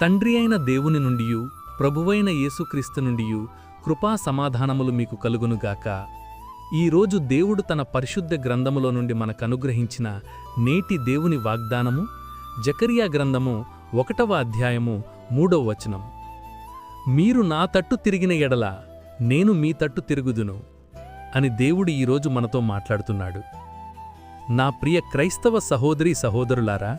తండ్రి అయిన దేవుని నుండియు ప్రభువైన యేసుక్రీస్తు నుండియు కృపా సమాధానములు మీకు కలుగునుగాక ఈరోజు దేవుడు తన పరిశుద్ధ గ్రంథములో నుండి మనకనుగ్రహించిన నేటి దేవుని వాగ్దానము జకరియా గ్రంథము ఒకటవ అధ్యాయము మూడవ వచనం. మీరు నా తట్టు తిరిగిన ఎడల నేను మీ తట్టు తిరుగుదును అని దేవుడు ఈరోజు మనతో మాట్లాడుతున్నాడు. నా ప్రియ క్రైస్తవ సహోదరి సహోదరులారా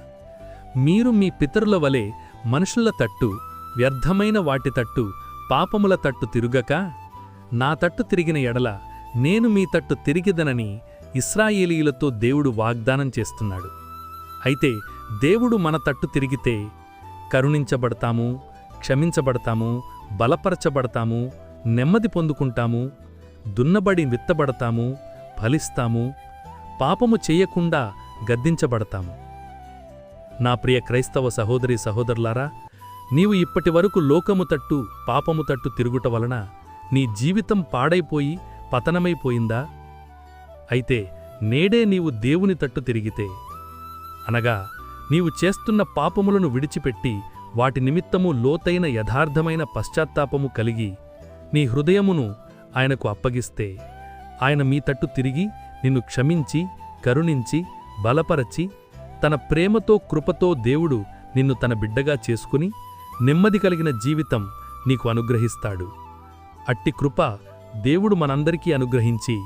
మీరు మీ పితరుల వలె మనుషుల తట్టు వ్యర్థమైన వాటి తట్టు పాపముల తట్టు తిరుగక నా తట్టు తిరిగిన ఎడల నేను మీ తట్టు తిరిగిదనని ఇస్రాయేలీలతో దేవుడు వాగ్దానం చేస్తున్నాడు. అయితే దేవుడు మన తట్టు తిరిగితే కరుణించబడతాము క్షమించబడతాము బలపరచబడతాము నెమ్మది పొందుకుంటాము దున్నబడి విత్తబడతాము ఫలిస్తాము పాపము చెయ్యకుండా గద్దించబడతాము. నా ప్రియ క్రైస్తవ సహోదరి సహోదరులారా నీవు ఇప్పటి వరకు లోకము తట్టు పాపము తట్టు తిరుగుట వలన నీ జీవితం పాడైపోయి పతనమైపోయిందా అయితే నేడే నీవు దేవుని తట్టు తిరిగితే. అనగా నీవు చేస్తున్న పాపములను విడిచిపెట్టి వాటి నిమిత్తము లోతైన యథార్థమైన పశ్చాత్తాపము కలిగి నీ హృదయమును ఆయనకు అప్పగిస్తే ఆయన మీ తట్టు తిరిగి నిన్ను క్షమించి కరుణించి బలపరచి తన ప్రేమతో కృపతో దేవుడు నిన్ను తన బిడ్డగా చేసుకుని నెమ్మది కలిగిన జీవితం నీకు అనుగ్రహిస్తాడు. అట్టి కృప దేవుడు మనందరికీ అనుగ్రహించి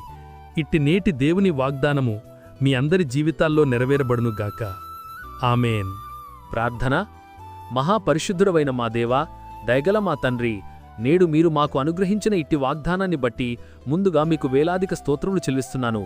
ఇట్టి నేటి దేవుని వాగ్దానము మీ అందరి జీవితాల్లో నెరవేరబడునుగాక ఆమెన్. ప్రార్థన. మహాపరిశుద్ధుడవైన మా దేవా దయగల మా తండ్రి నేడు మీరు మాకు అనుగ్రహించిన ఇట్టి వాగ్దానాన్ని బట్టి ముందుగా మీకు వేలాదిక స్తోత్రములు చెల్లిస్తున్నాను.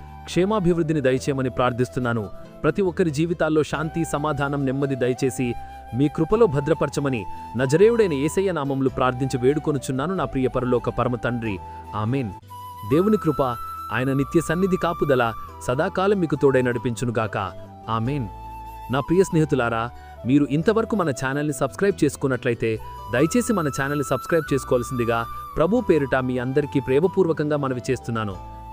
క్షేమాభివృద్ధిని దయచేయమని ప్రార్థిస్తున్నాను. ప్రతి ఒక్కరి జీవితాల్లో శాంతి సమాధానం నెమ్మది దయచేసి మీ కృపలో భద్రపరచమని నజరేయుడైన ఏసయ్య నామములు ప్రార్థించి వేడుకొనుచున్నాను నా ప్రియ పరలోక పరమ తండ్రి. ఆమెన్. దేవుని కృప ఆయన నిత్య సన్నిధి కాపుదల సదాకాలం మీకు తోడై నడిపించునుగాక ఆమెన్. నా ప్రియ స్నేహితులారా మీరు ఇంతవరకు మన ఛానల్ని సబ్స్క్రైబ్ చేసుకున్నట్లయితే దయచేసి మన ఛానల్ని సబ్స్క్రైబ్ చేసుకోవాల్సిందిగా ప్రభు పేరిట మీ అందరికీ ప్రేమపూర్వకంగా మనవి చేస్తున్నాను.